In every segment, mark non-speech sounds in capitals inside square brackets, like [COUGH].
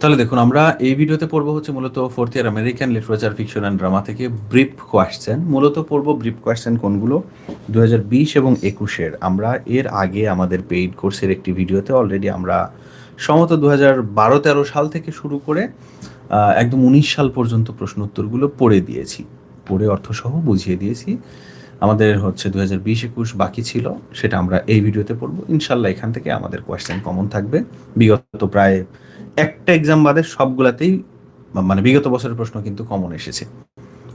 তাহলে দেখুন, আমরা এই ভিডিওতে পড়ব হচ্ছে মূলত fourth year American literature fiction and drama থেকে ব্রিফ কোয়েশ্চেন মূলত পড়ব ব্রিফ কোয়েশ্চেন কোনগুলো? দু বিশ এবং একুশের। আমরা এর আগে আমাদের পেইড কোর্সের একটি ভিডিওতে অলরেডি আমরা সমত দু হাজার বারো তেরো সাল থেকে শুরু করে একদম উনিশ সাল পর্যন্ত প্রশ্ন উত্তরগুলো পড়ে দিয়েছি। পড়ে অর্থসহ বুঝিয়ে দিয়েছি। আমাদের হচ্ছে দু হাজার বিশ, একুশ বাকি ছিল, সেটা আমরা এই ভিডিওতে পড়ব। ইনশাল্লাহ এখান থেকে আমাদের কোয়েশ্চেন কমন থাকবে। বিগত প্রায় একটা এক্সাম বাদে সবগুলাতেই মানে বিগত বছরের প্রশ্ন কিন্তু কমন এসেছে।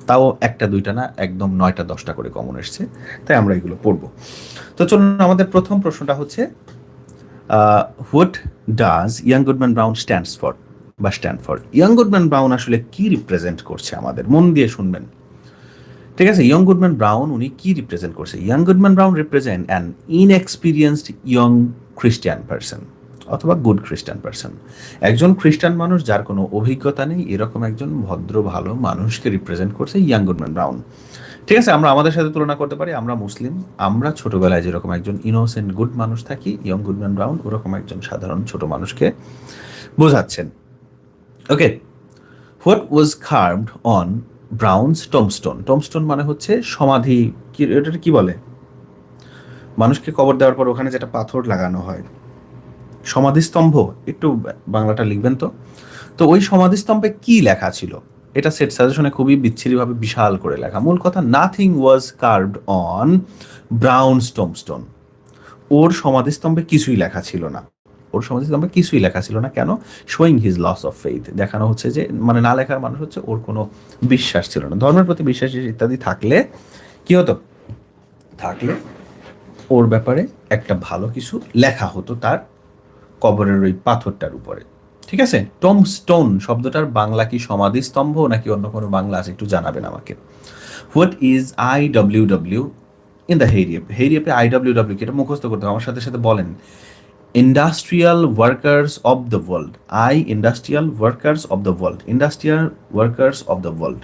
তাও একটা, দুইটা না, একদম নয়টা, দশটা করে কমন এসেছে। তাই আমরা এগুলো পড়ব। তো চলুন, আমাদের প্রথম প্রশ্নটা হচ্ছে what does Young Goodman Brown stands for বা stand for Young Goodman Brown আসলে কি রিপ্রেজেন্ট করছে আমাদের? মন দিয়ে শুনবেন। ঠিক আছে? ইয়ং গুডম্যান ব্রাউন উনি কি রিপ্রেজেন্ট করছে? Young Goodman Brown represent an inexperienced young Christian person অথবা গুড খ্রিস্টান পার্সন একজন খ্রিস্টান মানুষ যার কোনো অভিজ্ঞতা নেই, এরকম একজন ভদ্র, ভালো মানুষকে রিপ্রেজেন্ট করছে ইয়াং গুডম্যান ব্রাউন ঠিক আছে, আমরা আমাদের সাথে তুলনা করতে পারি, আমরা মুসলিম, আমরা ছোটবেলায় যেরকম একজন ইনোসেন্ট গুড মানুষ থাকি ইয়ং গুডম্যান ব্রাউন ওরকম একজন সাধারণ ছোট মানুষকে বোঝাচ্ছেন। Okay what was carved on Brown's tombstone tombstone মানে হচ্ছে সমাধি, কি এটা কি বলে? মানুষকে কবর দেওয়ার পর ওখানে যেটা পাথর লাগানো হয়। সমাধিস্তম্ভ, একটু বাংলাটা লিখবেন তো? তো ওই সমাধিস্তম্ভে কি লেখা ছিল? এটা সেট সাজেশনে খুবই বিচ্ছিরিভাবে বিশাল করে লেখা। মূল কথা nothing was carved on Brown tombstone ওর সমাধিস্তম্ভে কিছুই লেখা ছিল না। ওর সমাধিস্তম্ভে কিছুই লেখা ছিল না। কেন? Showing his loss of faith দেখানো হচ্ছে যে মানে না লেখার মানুষ হচ্ছে ওর কোনো বিশ্বাস ছিল না। ধর্মের প্রতি বিশ্বাস ইত্যাদি থাকলে কি হতো? থাকলে ওর ব্যাপারে একটা ভালো কিছু লেখা হতো তার কবরের ওই পাথরটার উপরে। ঠিক আছে? টম স্টোন শব্দটার বাংলা কি সমাধিস্তম্ভ নাকি অন্য কোনো বাংলা আছে একটু জানাবেন আমাকে। What is I W W in the হেরিয়েপ হেরিয়েপে আই ডব্লিউ ডব্লিউ এটা মুখস্থ করতে আমার সাথে সাথে বলেন। Industrial workers of the world I industrial workers of the world industrial workers of the world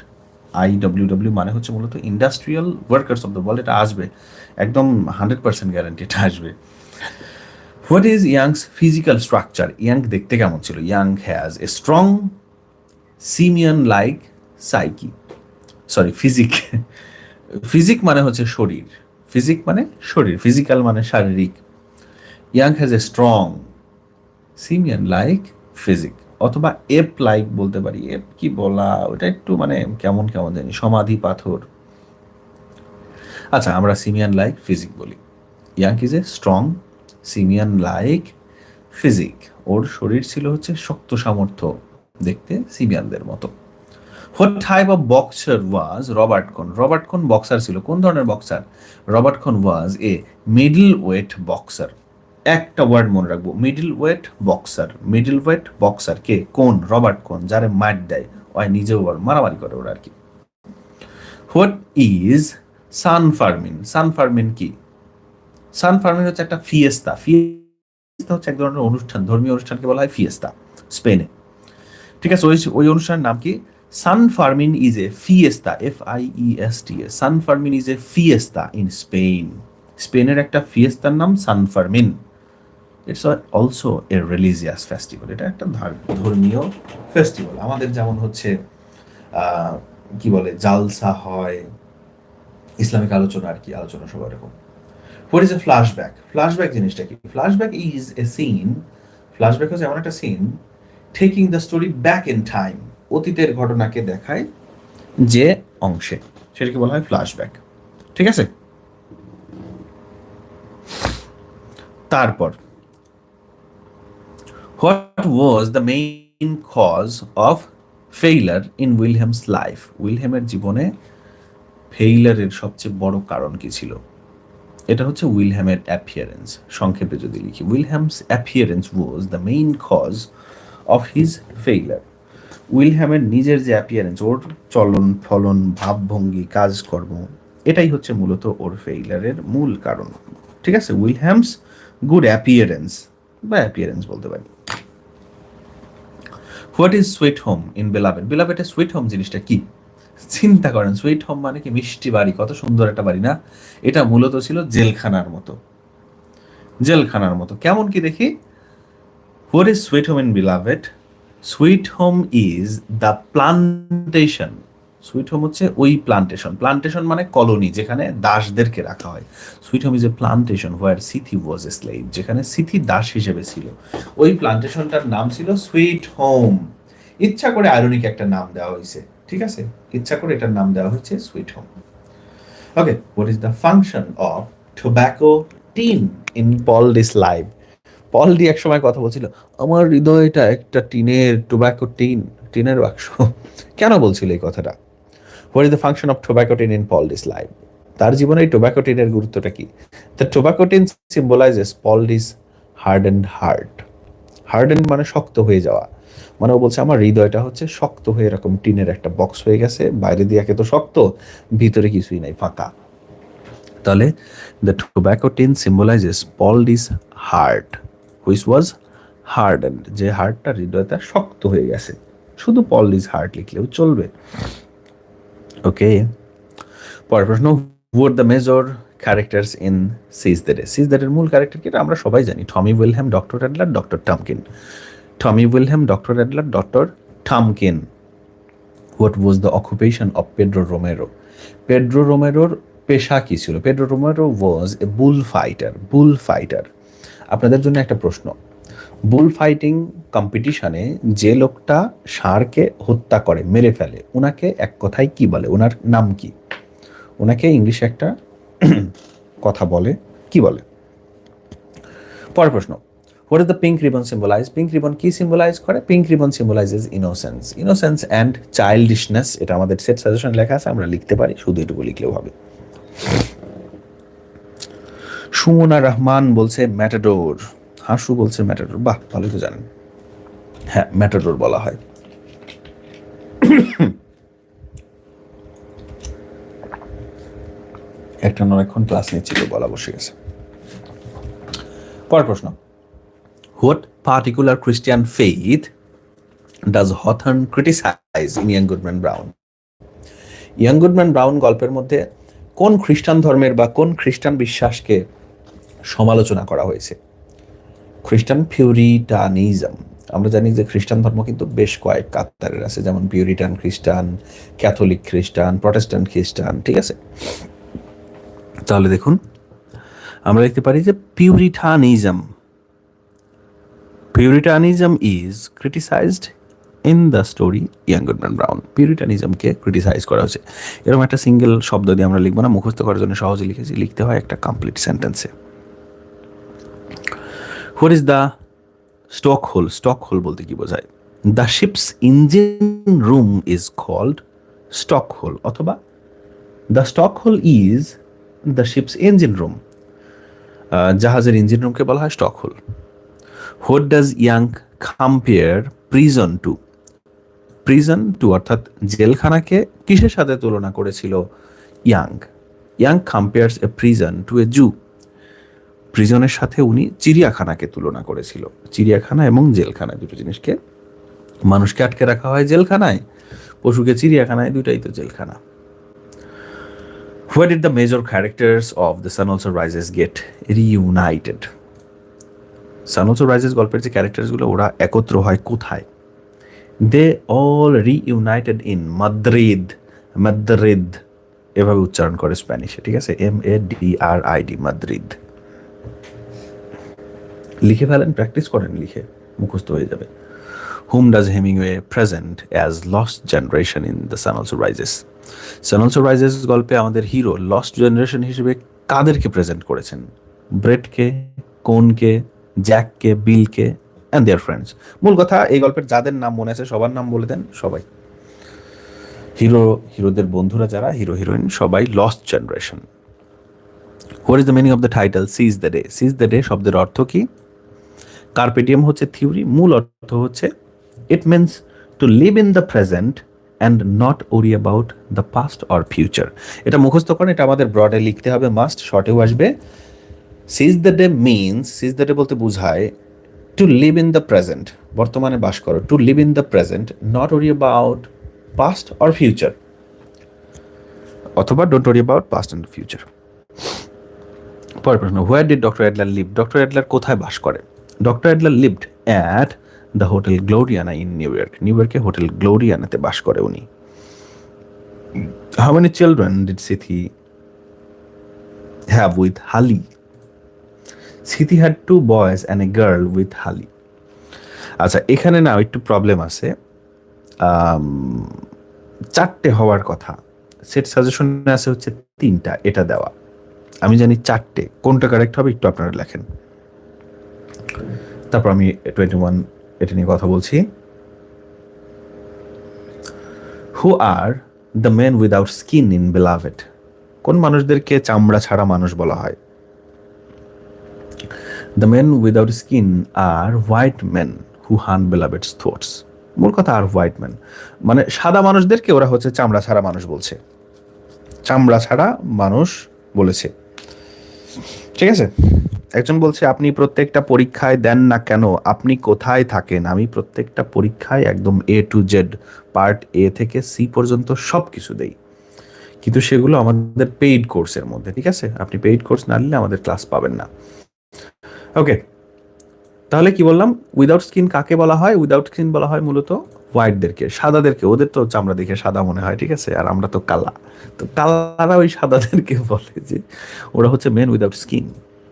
I W W মানে হচ্ছে মূলত industrial workers of the world এটা আসবে। একদম হান্ড্রেড পার্সেন্ট গ্যারান্টি এটা আসবে। What is Young's physical structure Young দেখতে কেমন ছিল? Young has a strong simian like psyche sorry physique physique মানে হচ্ছে শরীর। ফিজিক মানে শরীর ফিজিক্যাল মানে শারীরিক। Young has a strong simian like physique অথবা এপ লাইক বলতে পারি। এপ কি বলা? ওটা একটু মানে কেমন কেমন জানি, সমাধি পাথর। আচ্ছা আমরা সিমিয়ান লাইক ফিজিক বলি। Young is a strong simian like physique ওর শরীর ছিল হচ্ছে শক্ত সামর্থ্য দেখতে সিমিয়ানদের মতো। What type of boxer was Robert Cohn Robert Cohn boxer ছিল। কোন ধরনের boxer Robert Cohn was a middleweight boxer একটা ওয়ার্ড মনে রাখব। Middle wait boxer middle wait boxer কে? কোন? রবার্ট কোন যারে মার দেয়। ওই নিজেও মারামারি করে ওরা আর কি। What is San Fermin San Fermin কি? সান ফার্মিন হচ্ছে একটা ফিয়েস্তা। ফিয়েস্তা হচ্ছে এক ধরনের অনুষ্ঠান, ধর্মীয় অনুষ্ঠানকে বলা হয় ফিয়েস্তা, স্পেনে। ঠিক আছে, ওই ওই অনুষ্ঠানের নাম কি? San Fermin is a fiesta F I E S T A. San Fermin is a fiesta in Spain. স্পেনের একটা ফিয়েস্তার নাম San Fermin. It's also a religious festival এটা একটা ধার- ধর্মীয় ফেস্টিভ্যাল আমাদের যেমন হচ্ছে কি বলে, জালসা হয়, ইসলামিক আলোচনা আর কি, আলোচনা সব এরকম। What is a flashback flashback জিনিসটা কি? Flashback is a scene flashback হচ্ছে এমন একটা scene taking the story back in time অতীতের ঘটনাকে দেখায় যে অংশে। সেটাকে বলা হয় ফ্ল্যাশব্যাক ঠিক আছে? তারপর what was the main cause of failure in Wilhelm's life উইলহেমের জীবনে ফেইলারের সবচেয়ে বড় কারণ কি ছিল? এটা হচ্ছে উইলহ্যামের অ্যাপিয়ারেন্স, সংক্ষেপে যদি লিখি। Wilhelm's appearance was the main cause of his failure উইলহ্যামের নিজের যে অ্যাপিয়ারেন্স, ওর চলন, ফলন, ভাবভঙ্গি, কাজকর্ম, এটাই হচ্ছে মূলত ওর ফেইলারের মূল কারণ। ঠিক আছে? উইলহ্যামস গুড অ্যাপিয়ারেন্স বা অ্যাপিয়ারেন্স বলতে পারি। What is Sweet Home in Beloved বেলাবেটের Sweet Home জিনিসটা কি? চিন্তা করেন সুইট হোম মানে কি মিষ্টি বাড়ি, কত সুন্দর একটা বাড়ি না? এটা মূলত ছিল জেলখানার মতো। জেলখানার মতো। কেমন কি দেখি? What is Sweet Home in Beloved Sweet Home is the plantation Sweet Home হচ্ছে ওই প্লান্টেশন প্লান্টেশন মানে কলোনি, যেখানে দাসদেরকে রাখা হয়। Sweet Home is a plantation where Sethe was a slave যেখানে সিথি দাস হিসেবে ছিল। ওই প্লান্টেশনটার নাম ছিল সুইট হোম ইচ্ছা করে আয়রনিক একটা নাম দেওয়া হয়েছে ঠিক আছে? ইচ্ছা করে এটার নাম দেওয়া হয়েছে Sweet Home okay what is the function of tobacco tin in Paul D's life Paul D একসময় কথা বলছিল, আমার হৃদয়টা একটা টিনের টোব্যাকো টিন টিনের বাক্স। কেন বলছিল এই কথাটা? What is the function of tobacco tin in Paul D's life তার জীবনে এই টোব্যাকো টিনের গুরুত্বটা কি? The tobacco tin symbolises Paul D's hard and heart hard মানে শক্ত হয়ে যাওয়া। মানে ও বলছে, আমার হৃদয়টা হচ্ছে শক্ত হয়ে এরকম টিনের একটা বক্স হয়ে গেছে, বাইরে দিয়ে একে তো শক্ত, ভিতরে কিছুই নাই, ফাঁকা। তাহলে the tobacco tin symbolises Paul D's heart which was hard and যে হার্টটা হৃদয়টা শক্ত হয়ে গেছে। শুধু পল ডিস হার্ট লিখলেও চলবে। ওকে, পরের প্রশ্ন who are the major characters in Seize the Day Seize the মূল ক্যারেক্টার কি আমরা সবাই জানি। Tommy Wilhelm Doctor Adler Doctor Tamkin Tommy Wilhelm Doctor Adler Doctor Tamkin what was the occupation of Pedro Romero Pedro রোমেরোর পেশা কি ছিল? Pedro Romero was a bullfighter bullfighter আপনাদের জন্য একটা প্রশ্ন। বুল ফাইটিং কম্পিটিশনে যে লোকটা ষাঁড়কে হত্যা করে, মেরে ফেলে ওনাকে এক কথায় কি বলে? ওনার নাম কি? ওনাকে ইংলিশে একটা [CLEARS THROAT] কথা বলে, কি বলে? পরের প্রশ্ন। What is the pink ribbon symbolise pink ribbon কি সিম্বলাইজ করে? Pink ribbon symbolises innocence innocence and childishness এটা আমাদের সেট সাজেশন লেখা আছে, আমরা লিখতে পারি, শুধু এটুকু লিখলেও হবে। সুমনা রহমান বলছে ম্যাটাডোর হাসু বলছে ম্যাটাডোর বাহ ভালো তো জানেন। হ্যাঁ ম্যাটাডোর বলা হয়। একটা অনেকক্ষণ ক্লাস নিচ্ছিল, বলা বসে গেছে। পরের প্রশ্ন। What particular Christian faith does Hawthorne criticise in Young Goodman Brown Young Goodman Brown গল্পের মধ্যে কোন খ্রিস্টান ধর্মের বা কোন খ্রিস্টান বিশ্বাসকে সমালোচনা করা হয়েছে? খ্রিস্টান পিউরিটানিজম আমরা জানি যে খ্রিস্টান ধর্ম কিন্তু বেশ কয়েক কাত্তারের আছে, যেমন পিউরিটান খ্রিস্টান ক্যাথলিক খ্রিস্টান প্রটেস্ট্যান্ট খ্রিস্টান ঠিক আছে? তাহলে দেখুন, আমরা দেখতে পারি যে Puritanism Puritanism is criticised in the story Young Goodman Brown পিউরিটানিজমকে criticise করা হয়েছে। এরকম একটা সিঙ্গেল শব্দ দিয়ে আমরা লিখব না, মুখস্থ করার জন্য সহজে লিখেছি। লিখতে হয় একটা কমপ্লিট সেন্টেন্সে what is the stokehole stokehole বলতে কি বোঝায়? The ship's engine room is called stokehole অথবা the stokehole is the ship's engine room জাহাজের ইঞ্জিন রুমকে বলা হয় stokehole what does Young compare prison to prison to অর্থাৎ জেলখানাকে কিসের সাথে তুলনা করেছিল? Young Young compares a prison to a zoo প্রিজনের সাথে উনি চিড়িয়াখানাকে তুলনা করেছিল। চিড়িয়াখানা এবং জেলখানা দুটো জিনিসকে। মানুষকে আটকে রাখা হয় জেলখানায়। পশুকে চিড়িয়াখানায় দুটাই তো জেলখানা। Where did the major characters of The Sun Also Rises get reunited? Also Rises গল্পের যে ক্যারেক্টারসগুলো ওরা একত্র হয় কোথায়? They all reunited in Madrid Madrid এভাবে উচ্চারণ করে স্প্যানিশে, ঠিক আছে? M A D R I D Madrid লিখে ফেলেন, প্র্যাকটিস করেন লিখে, মুখস্থ হয়ে যাবে। হুম does Hemingway present as lost generation in the Sun Rises Sun also Rises গল্পে আমাদের হিরো লস্ট জেনারেশন হিসেবে কাদেরকে প্রেজেন্ট করেছেন? ব্রেডকে কোনকে জ্যাককে, বিলকে অ্যান্ড দেয়ার ফ্রেন্ডস মূল কথা, এই গল্পের যাদের নাম মনে আছে, সবার নাম বলে দেন সবাই। হিরো, হিরোদের বন্ধুরা যারা, হিরো, হিরোইন, সবাই lost generation what is the meaning of the title Seize the Day Seize the Day শব্দের অর্থ কি? কার্পেডিয়াম হচ্ছে থিওরি মূল অর্থ হচ্ছে it means to live in the present and not worry about the past or future এটা মুখস্থ করেন, এটা আমাদের ব্রডে লিখতে হবে মাস্ট শর্টেও আসবে। Seize the Day means Seize the Day বলতে বোঝায় to live in the present বর্তমানে বাস করো to live in the present not worry about past or future অথবা don't worry about past and future পরের প্রশ্ন where did Doctor Adler live Doctor Adler কোথায় বাস করে? Doctor Adler lived at the hotel Gloriana in New York New ইয়র্কে hotel গ্লোরিয়ানাতে বাস করে উনি। How many children did Sethe have with Halle Sethe had two boys and a girl with Halle আচ্ছা এখানে না একটু প্রবলেম আছে। চারটে হওয়ার কথা। সেট সাজেশনে আছে হচ্ছে তিনটা, এটা দেওয়া। আমি জানি চারটে। কোনটা কারেক্ট হবে একটু আপনারা লেখেন। তারপর আমি টোয়েন্টি ওয়ান এটা নিয়ে কথা বলছি। Who are the men without skin in Beloved কোন মানুষদেরকে চামড়া ছাড়া মানুষ বলা হয়? The men without skin are white man who haunt Beloved's thoughts মূল কথা আর হোয়াইট ম্যান মানে সাদা মানুষদেরকে ওরা হচ্ছে চামড়া ছাড়া মানুষ বলছে। চামড়া ছাড়া মানুষ বলেছে। ঠিক আছে? একজন বলছে, আপনি প্রত্যেকটা পরীক্ষায় দেন না কেন? আপনি কোথায় থাকেন? আমি প্রত্যেকটা পরীক্ষায় একদম A to Z part A থেকে সি পর্যন্ত সব কিছু দেই। কিন্তু সেগুলো আমাদের পেইড কোর্সের মধ্যে, ঠিক আছে? আপনি পেইড কোর্স না নিলে আমাদের ক্লাস পাবেন না। ওকে তাহলে কি বললাম? উইদাউট স্কিন কাকে বলা হয়? উইদাউট স্কিন বলা হয় মূলত হোয়াইটদেরকে সাদাদেরকে। ওদের তো চামড়া দেখে সাদা মনে হয়, ঠিক আছে? আর আমরা তো কালা। তো কালারা ওই সাদাদেরকে [LAUGHS] বলে যে ওরা হচ্ছে মেন উইদাউট স্কিন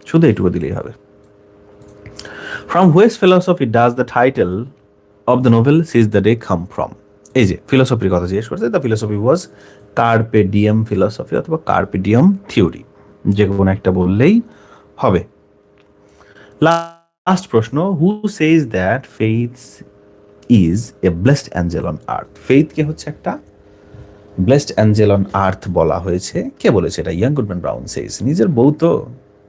শুধু এটুকু দিলেই হবে। From whose philosophy does the title of the novel seize the day come from এই যে ফিলসফির কথা জিজ্ঞেস করছে the philosophy was carpe diem philosophy অথবা কার্পে ডিএম থিওরি যে কোনো একটা বললেই হবে। লাস্ট প্রশ্ন who says that faiths is a blessed angel on earth ফেইথকে হচ্ছে একটা ব্লেসড অ্যাঞ্জেল অন আর্থ বলা হয়েছে। কে বলেছে এটা? ইয়াং গুডম্যান ব্রাউন সেজ নিজের বউ তো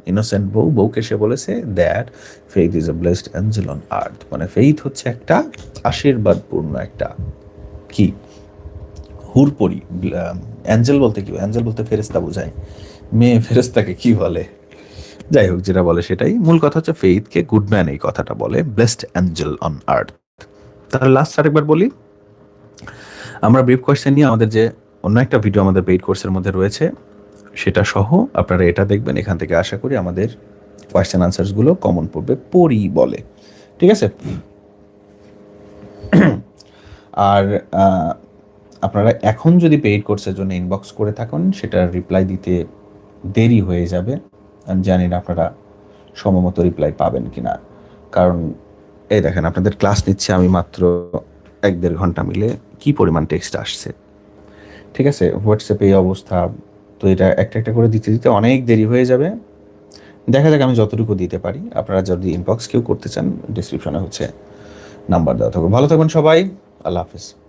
ইনোসেন্ট বউ, বউকে সে বলেছে that faith is a blessed angel on earth মানে ফেইথ হচ্ছে একটা আশীর্বাদপূর্ণ একটা কি? হুরপরি অ্যাঞ্জেল বলতে কি? অ্যাঞ্জেল বলতে ফেরেস্তা বোঝায়। মেয়ে ফেরেস্তাকে কি বলে? যাই হোক, যেটা বলে সেটাই। মূল কথা হচ্ছে ফেইথকে গুডম্যান এই কথাটা বলে ব্লেসড অ্যাঞ্জেল অন আর্থ তাহলে লাস্ট আরেকবার বলি, আমরা ব্রিফ কোয়েশ্চেন নিয়ে আমাদের যে অন্য একটা ভিডিও আমাদের পেইড কোর্সের মধ্যে রয়েছে, সেটা সহ আপনারা এটা দেখবেন, এখান থেকে আশা করি আমাদের কোয়েশ্চেন আনসার্সগুলো কমন পড়বে, পড়ি বলে। ঠিক আছে? আর আপনারা এখন যদি পেইড কোর্সের জন্য ইনবক্স করে থাকেন সেটা রিপ্লাই দিতে দেরি হয়ে যাবে। আমি জানি না আপনারা সময়মতো রিপ্লাই পাবেন কি না কারণ, এই দেখেন, আপনাদের ক্লাস নিচ্ছে আমি মাত্র এক দেড় ঘণ্টা মিলে কি পরিমাণ টেক্সট আসছে। ঠিক আছে? হোয়াটসঅ্যাপে এই অবস্থা। তো এটা একটা একটা করে দিতে দিতে অনেক দেরি হয়ে যাবে। দেখা যাক আমি যতটুকু দিতে পারি। আপনারা যদি ইনবক্স কেউ করতে চান ডিসক্রিপশনে হচ্ছে নাম্বার দেওয়া থাকবে। ভালো থাকবেন সবাই। আল্লাহ হাফিজ।